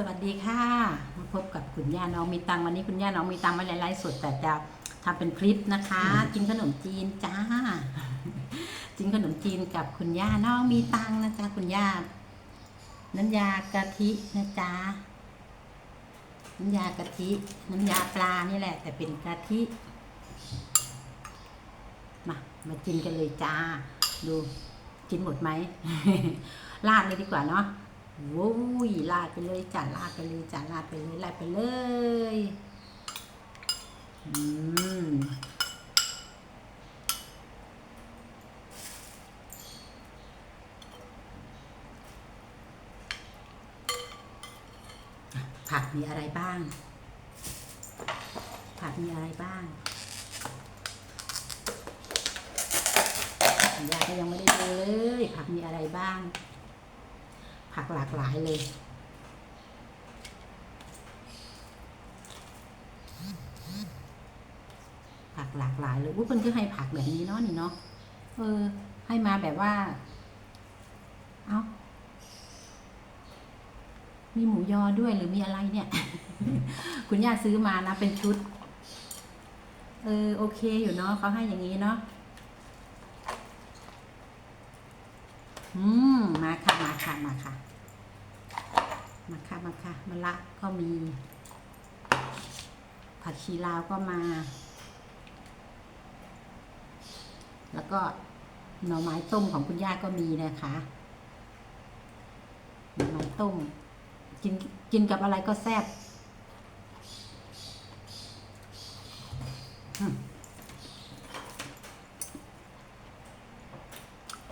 สวัสดีค่ะมาพบกับคุณย่าน้องมีตังค์วันนี้คุณย่าน้องมีตังค์ไม่ไลฟ์สดแต่จะทำเป็นคลิปนะคะกินขนมจีนจ้ากินขนมจีนกับคุณย่าน้องมีตังค์นะจ๊ะคุณย่าน้ำยากะทินะจ๊ะน้ำยากะทิ น้ำยาปลานี่แหละ แต่เป็นกะทิมามากินกันเลยจ้า ดูกินหมดไหมลาดเลยดีกว่าเนาะโว้ยลาดไปเลยจ้ะลาดไปเลยจ้ะลาดไปเลยลาดไปเลยอืมผักมีอะไรบ้าง ผักมีอะไรบ้างยาก็ยังไม่ได้ดูเลย ผักมีอะไรบ้าง ผักหลากหลายเลย ผักหลากหลายเลยอุ้ยเพิ่นก็ให้ผักแบบนี้เนาะนี่เนาะเออ ให้มาแบบว่า เอา้ามีหมูยอด้วยหรือมีอะไรเนี่ย คุณย่าซื้อมานะ เป็นชุด เออ โอเคอยู่เนาะเขาให้อย่างนี้เนาะอืม มาค่ะ มาค่ะ มาค่ะ มาค่ะมาค่ะมะละก็มี ผักชีลาวก็มา แล้วก็หน่อไม้ต้มของคุณย่าก็มีนะคะหน่อไม้ต้ม กินกินกับอะไรก็แซ่บ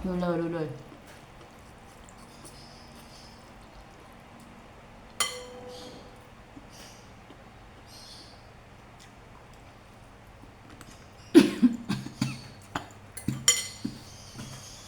ดูเลยดูเลย